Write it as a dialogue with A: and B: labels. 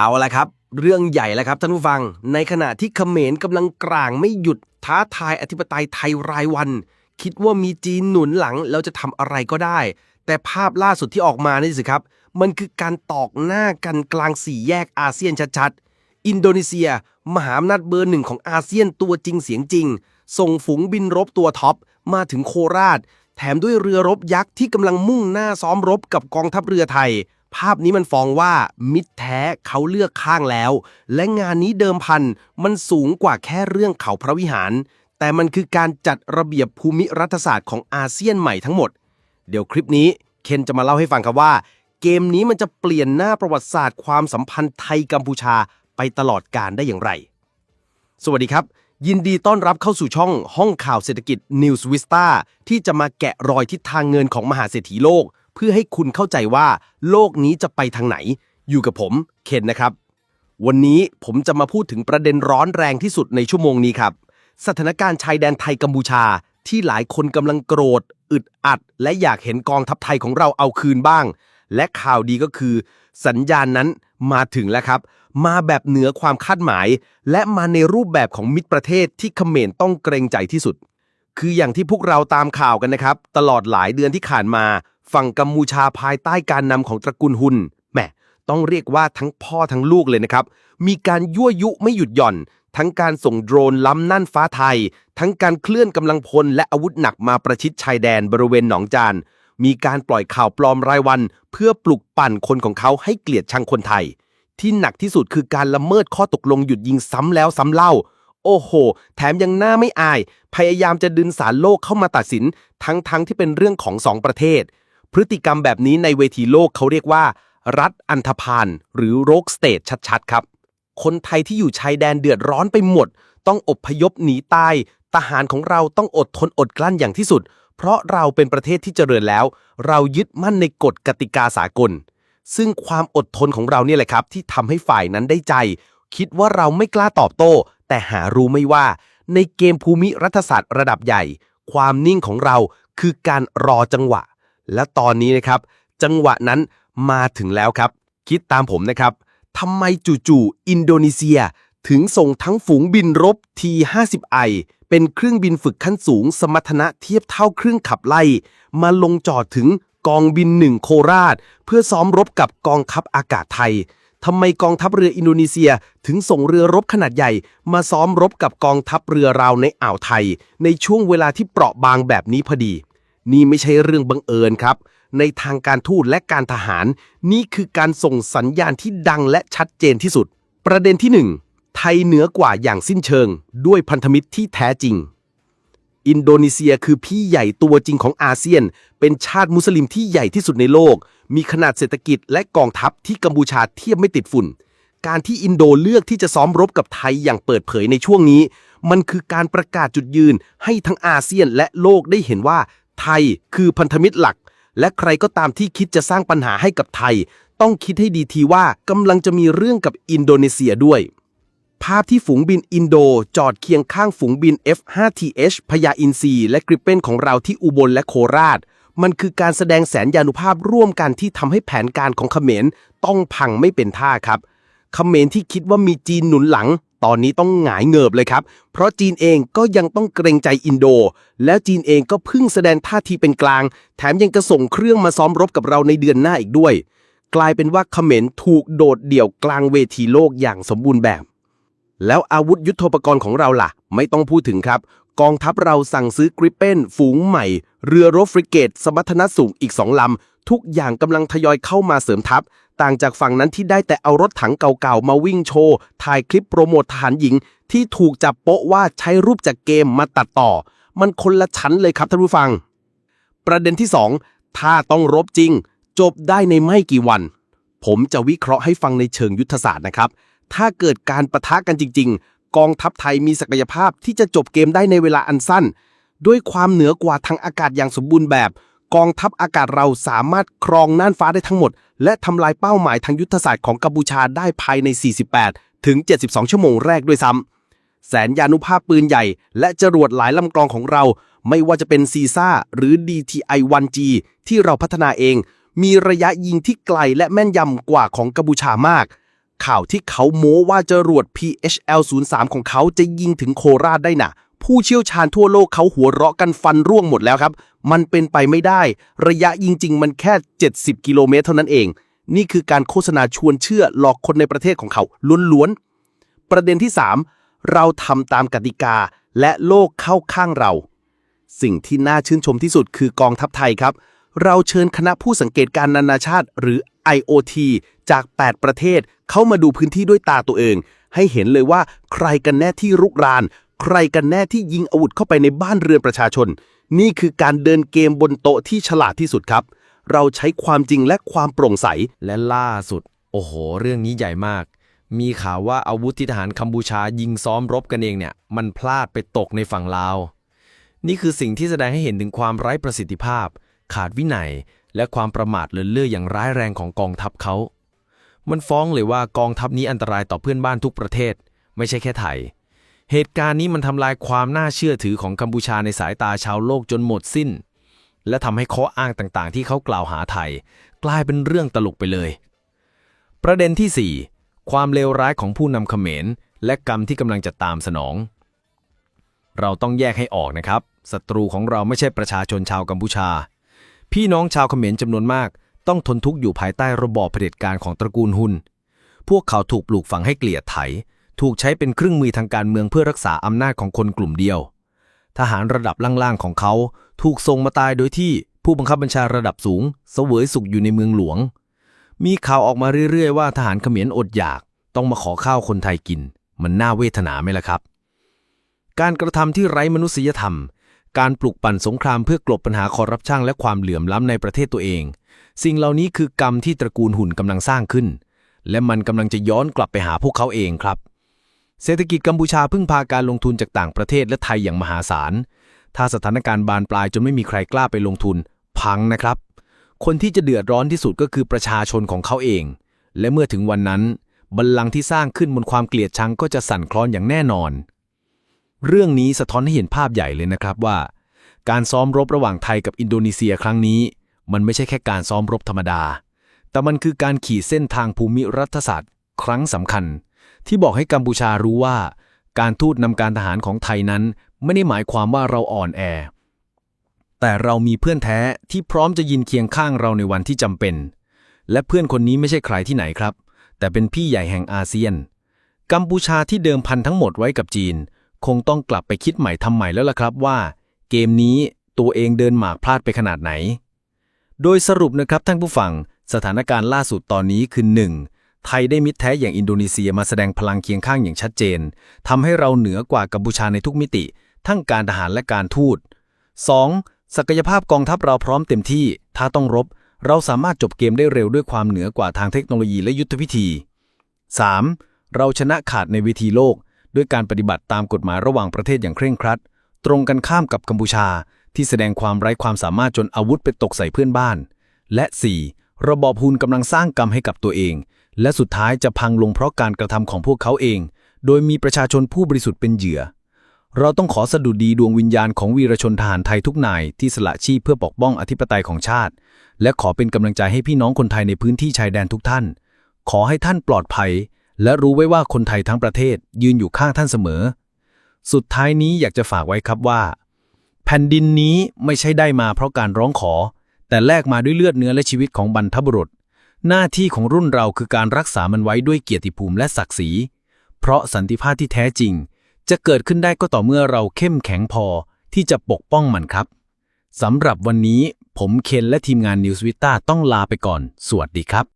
A: เอาละครับ เรื่องใหญ่แล้วครับท่านผู้ฟัง ในขณะที่เขมรกำลังกลางไม่หยุดท้าทายอธิปไตยไทยรายวัน คิดว่ามีจีนหนุนหลังแล้วจะทำอะไรก็ได้ แต่ภาพล่าสุดที่ออกมานี่สิครับ มันคือการตอกหน้ากันกลางสี่แยกอาเซียนชัดๆ อินโดนีเซีย มหาอำนาจเบอร์หนึ่งของอาเซียนตัวจริงเสียงจริง ส่งฝูงบินรบตัวท็อปมาถึงโคราช แถมด้วยเรือรบยักษ์ที่กำลังมุ่งหน้าซ้อมรบกับกองทัพเรือไทย ภาพนี้มันฟ้องว่ามิตรแท้เขาเลือกข้างแล้ว และงานนี้เดิมพันมันสูงกว่าแค่เรื่องเขาพระวิหาร แต่มันคือการจัดระเบียบภูมิรัฐศาสตร์ของอาเซียนใหม่ทั้งหมด เดี๋ยวคลิปนี้เคนจะมาเล่าให้ฟังครับว่า เกมนี้มันจะเปลี่ยนหน้าประวัติศาสตร์ความสัมพันธ์ไทยกัมพูชาไปตลอดกาลได้อย่างไร สวัสดีครับ ยินดีต้อนรับเข้าสู่ช่องห้องข่าวเศรษฐกิจ News Vista ที่จะมาแกะรอยทิศทางเงินของมหาเศรษฐีโลก เพื่อให้คุณเข้าใจว่าโลกนี้จะไปทางไหน อยู่กับผมเคนนะครับ วันนี้ผมจะมาพูดถึงประเด็นร้อนแรงที่สุดในชั่วโมงนี้ครับ สถานการณ์ชายแดนไทยกัมพูชา ที่หลายคนกำลังโกรธ อึดอัด และอยากเห็นกองทัพไทยของเราเอาคืนบ้าง และข่าวดีก็คือ สัญญาณนั้นมาถึงแล้วครับ มาแบบเหนือความคาดหมาย และมาในรูปแบบของมิตรประเทศที่เขมรต้องเกรงใจที่สุด คืออย่างที่พวกเราตามข่าวกันนะครับ ตลอดหลายเดือนที่ผ่านมา ฝั่งกัมพูชาภายใต้การนำของตระกูลหุนแหมต้องเรียกว่าทั้งพ่อทั้งลูกเลยนะครับ มีการยั่วยุไม่หยุดหย่อน ทั้งการส่งโดรนล้ำน่านฟ้าไทย ทั้งการเคลื่อนกำลังพลและอาวุธหนักมาประชิดชายแดนบริเวณหนองจาน มีการปล่อยข่าวปลอมรายวัน เพื่อปลุกปั่นคนของเขาให้เกลียดชังคนไทย ที่หนักที่สุดคือการละเมิดข้อตกลงหยุดยิงซ้ำแล้วซ้ำเล่า โอ้โห แถมยังหน้าไม่อาย พยายามจะดึงสารโลกเข้ามาตัดสิน ทั้งๆทที่เป็นเรื่องของสองประเทศ พฤติกรรมแบบนี้ในเวทีโลกเขาเรียกว่า รัฐอันธพาลหรือโรกสเตทชัดๆ ครับ คนไทยที่อยู่ชายแดนเดือดร้อนไปหมด ต้องอบพยพหนีตาย ทหารของเราต้องอดทนอดกลั้นอย่างที่สุด เพราะเราเป็นประเทศที่เจริญแล้ว เรายึดมั่นในกฎกติกาสากล ซึ่งความอดทนของเราเนี่ยแหละครับ ที่ทำให้ฝ่ายนั้นได้ใจ คิดว่าเราไม่กล้าตอบโต้ แต่หารู้ไม่ว่า ในเกมภูมิรัฐศาสตร์ระดับใหญ่ ความนิ่งของเราคือการรอจังหวะ และตอนนี้นะครับ จังหวะนั้นมาถึงแล้วครับ คิดตามผมนะครับทำไมจู่ๆอินโดนีเซีย ถึงส่งทั้งฝูงบินรบ T50I เป็นเครื่องบินฝึกขั้นสูงสมรรถนะเทียบเท่าเครื่องขับไล่ มาลงจอดถึงกองบินหนึ่งโคราช เพื่อซ้อมรบกับกองทัพอากาศไทยทำไมกองทัพเรืออินโดนีเซียถึงส่งเรือรบขนาดใหญ่ มาซ้อมรบกับกองทัพเรือราวในอ่าวไทย ในช่วงเวลาที่เปราะบางแบบนี้พอดี นี่ไม่ใช่เรื่องบังเอิญครับ ในทางการทูตและการทหาร นี่คือการส่งสัญญาณที่ดังและชัดเจนที่สุด ประเด็นที่ 1 ไทยเหนือกว่าอย่างสิ้นเชิง ด้วยพันธมิตรที่แท้จริง อินโดนีเซียคือพี่ใหญ่ตัวจริงของอาเซียน เป็นชาติมุสลิมที่ใหญ่ที่สุดในโลก มีขนาดเศรษฐกิจและกองทัพที่กัมพูชาเทียบไม่ติดฝุ่นการที่อินโดเลือกที่จะซ้อมรบกับไทยอย่างเปิดเผยในช่วงนี้ มันคือการประกาศจุดยืนให้ทั้งอาเซียนและโลกได้เห็นว่า ไทยคือพันธมิตรหลัก และใครก็ตามที่คิดจะสร้างปัญหาให้กับไทย ต้องคิดให้ดีทีว่ากำลังจะมีเรื่องกับอินโดนีเซียด้วย ภาพที่ฝูงบินอินโดจอดเคียงข้างฝูงบิน F5TH พญาอินทรีและกริปเป้นของเราที่อุบลและโคราช มันคือการแสดงแสนยานุภาพร่วมกันที่ทำให้แผนการของเขมรต้องพังไม่เป็นท่าครับเขมรที่คิดว่ามีจีนหนุนหลัง ตอนนี้ต้องหงายเงิบเลยครับ เพราะจีนเองก็ยังต้องเกรงใจอินโด แล้วจีนเองก็พิ่งแสดงท่าทีเป็นกลาง แถมยังกระส่งเครื่องมาซ้อมรบกับเราในเดือนหน้าอีกด้วย กลายเป็นว่าเขมรถูกโดดเดี่ยวกลางเวทีโลกอย่างสมบูรณ์แบบ แล้วอาวุธยุโทโธปกรณ์ของเราล่ะ ไม่ต้องพูดถึงครับ กองทัพเราสั่งซื้อกริปเป้นฝูงใหม่ เรือรบฟริเกต สมรรถนะสูงอีกสองลำทุกอย่างกำลังทยอยเข้ามาเสริมทัพ ต่างจากฝั่งนั้นที่ได้แต่เอารถถังเก่าๆ มาวิ่งโชว์ ถ่ายคลิปโปรโมททหารหญิง ที่ถูกจับโป๊ะว่าใช้รูปจากเกมมาตัดต่อ มันคนละชั้นเลยครับท่านผู้ฟัง ประเด็นที่ 2 ถ้าต้องรบจริง จบได้ในไม่กี่วัน ผมจะวิเคราะห์ให้ฟังในเชิงยุทธศาสตร์นะครับ ถ้าเกิดการประทะกันจริง ๆ กองทัพไทยมีศักยภาพที่จะจบเกมได้ในเวลาอันสั้น ด้วยความเหนือกว่าทางอากาศอย่างสมบูรณ์แบบ กองทัพอากาศเราสามารถครองน่านฟ้าได้ทั้งหมด และทำลายเป้าหมายทางยุทธศาสตร์ของกัมพูชาได้ภายใน 48 ถึง 72 ชั่วโมงแรกด้วยซ้ำแสนยานุภาพปืนใหญ่ และจรวดหลายลำกลองของเรา ไม่ว่าจะเป็นซีซ่าหรือ DTI-1G ที่เราพัฒนาเอง มีระยะยิงที่ไกลและแม่นยำกว่าของกัมพูชามาก ข่าวที่เขาโม้ว่าจรวด PHL 03 ของเขาจะยิงถึงโคราชได้น่ะ ผู้เชี่ยวชาญทั่วโลกเขาหัวเราะกันฟันร่วงหมดแล้วครับ มันเป็นไปไม่ได้ ระยะจริง ๆ มันแค่ 70 กิโลเมตรเท่านั้นเอง นี่คือการโฆษณาชวนเชื่อหลอกคนในประเทศของเขาล้วนๆ ประเด็นที่ 3 เราทำตามกติกาและโลกเข้าข้างเรา สิ่งที่น่าชื่นชมที่สุดคือกองทัพไทยครับ เราเชิญคณะผู้สังเกตการนานาชาติ หรือ IOT จาก 8 ประเทศ เข้ามาดูพื้นที่ด้วยตาตัวเอง ให้เห็นเลยว่าใครกันแน่ที่รุกราน ใครกันแน่ที่ยิงอาวุธเข้าไปในบ้านเรือนประชาชน นี่คือการเดินเกมบนโต๊ะที่ฉลาดที่สุดครับ เราใช้ความจริงและความโปร่งใส
B: และล่าสุด โอ้โห เรื่องนี้ใหญ่มาก มีข่าวว่าอาวุธที่ทหารกัมพูชายิงซ้อมรบกันเองเนี่ย มันพลาดไปตกในฝั่งลาว นี่คือสิ่งที่แสดงให้เห็นถึงความไร้ประสิทธิภาพ ขาดวินัย และความประมาทเลินเล่ออย่างร้ายแรงของกองทัพเขา มันฟ้องเลยว่ากองทัพนี้อันตรายต่อเพื่อนบ้านทุกประเทศ ไม่ใช่แค่ไทย เหตุการณ์นี้มันทำลายความน่าเชื่อถือของกัมพูชาในสายตาชาวโลกจนหมดสิ้น และทำให้ข้ออ้างต่างๆ ที่เขากล่าวหาไทย กลายเป็นเรื่องตลกไปเลย ประเด็นที่ 4 ความเลวร้ายของผู้นำเขมร และกรรมที่กำลังจะตามสนอง เราต้องแยกให้ออกนะครับศัตรูของเราไม่ใช่ประชาชนชาวกัมพูชา พี่น้องชาวเขมรจำนวนมาก ต้องทนทุกข์อยู่ภายใต้ระบอบเผด็จการของตระกูลหุนพวกเขาถูกปลูกฝังให้เกลียดไถ ถูกใช้เป็นเครื่องมือทางการเมืองเพื่อรักษาอำนาจของคนกลุ่มเดียว ทหารระดับล่างๆของเขาถูกส่งมาตายโดยที่ผู้บังคับบัญชาระดับสูงเสวยสุขอยู่ในเมืองหลวง มีข่าวออกมาเรื่อยๆว่าทหารเขมรอดอยากต้องมาขอข้าวคนไทยกิน มันน่าเวทนาไหมล่ะครับ การกระทำที่ไร้มนุษยธรรม การปลุกปั่นสงครามเพื่อกลบปัญหาคอร์รัปชันและความเหลื่อมล้ำในประเทศตัวเอง สิ่งเหล่านี้คือกรรมที่ตระกูลหุ่นกำลังสร้างขึ้น และมันกำลังจะย้อนกลับไปหาพวกเขาเองครับ เศรษฐกิจกัมพูชาพึ่งพาการลงทุนจากต่างประเทศและไทยอย่างมหาศาล ถ้าสถานการณ์บานปลายจนไม่มีใครกล้าไปลงทุน พังนะครับ คนที่จะเดือดร้อนที่สุดก็คือประชาชนของเขาเอง และเมื่อถึงวันนั้น บัลลังก์ที่สร้างขึ้นบนความเกลียดชังก็จะสั่นคลอนอย่างแน่นอน เรื่องนี้สะท้อนให้เห็นภาพใหญ่เลยนะครับว่า การซ้อมรบระหว่างไทยกับอินโดนีเซียครั้งนี้ มันไม่ใช่แค่การซ้อมรบธรรมดา แต่มันคือการขีดเส้นทางภูมิรัฐศาสตร์ ครั้งสำคัญ ที่บอกให้กัมพูชารู้ว่า การทูตนำการทหารของไทยนั้น ไม่ได้หมายความว่าเราอ่อนแอ แต่เรามีเพื่อนแท้ที่พร้อมจะยืนเคียงข้างเราในวันที่จำเป็น และเพื่อนคนนี้ไม่ใช่ใครที่ไหนครับ แต่เป็นพี่ใหญ่แห่งอาเซียน กัมพูชาที่เดิมพันทั้งหมดไว้กับจีน คงต้องกลับไปคิดใหม่ทำใหม่แล้วล่ะครับว่า เกมนี้ตัวเองเดินหมากพลาดไปขนาดไหน โดยสรุปนะครับท่านผู้ฟังสถานการณ์ล่าสุดตอนนี้คือ 1. ไทยได้มิตรแท้อย่างอินโดนีเซียมาแสดงพลังเคียงข้างอย่างชัดเจนทำให้เราเหนือกว่ากัมพูชาในทุกมิติ ทั้งการทหารและการทูต 2. ศักยภาพกองทัพเราพร้อมเต็มที่ ถ้าต้องรบ เราสามารถจบเกมได้เร็วด้วยความเหนือกว่าทางเทคโนโลยีและยุทธวิธี 3. เราชนะขาดในเวทีโลก ด้วยการปฏิบัติตามกฎหมายระหว่างประเทศอย่างเคร่งครัด ตรงกันข้ามกับกัมพูชา ที่แสดงความไร้ความสามารถจนอาวุธไปตกใส่เพื่อนบ้าน และ 4. ระบอบฮูนกำลังสร้างกรรมให้กับตัวเอง และสุดท้ายจะพังลงเพราะการกระทำของพวกเขาเอง โดยมีประชาชนผู้บริสุทธิ์เป็นเหยื่อ เราต้องขอสดุดีดวงวิญญาณของวีรชนทหารไทยทุกนายที่สละชีพเพื่อปกป้องอธิปไตยของชาติ และขอเป็นกำลังใจให้พี่น้องคนไทยในพื้นที่ชายแดนทุกท่าน ขอให้ท่านปลอดภัย และรู้ไว้ว่าคนไทยทั้งประเทศยืนอยู่ข้างท่านเสมอ สุดท้ายนี้อยากจะฝากไว้ครับว่า แผ่นดินนี้ไม่ใช่ได้มาเพราะการร้องขอ แต่แลกมาด้วยเลือดเนื้อและชีวิตของบรรพบุรุษ หน้าที่ของรุ่นเราคือการรักษามันไว้ด้วยเกียรติภูมิและศักดิ์ศรี เพราะสันติภาพที่แท้จริง จะเกิดขึ้นได้ก็ต่อเมื่อเราเข้มแข็งพอที่จะปกป้องมันครับ สำหรับวันนี้ผมเคนและทีมงานนิวสวิต้าต้องลาไปก่อน สวัสดีครับ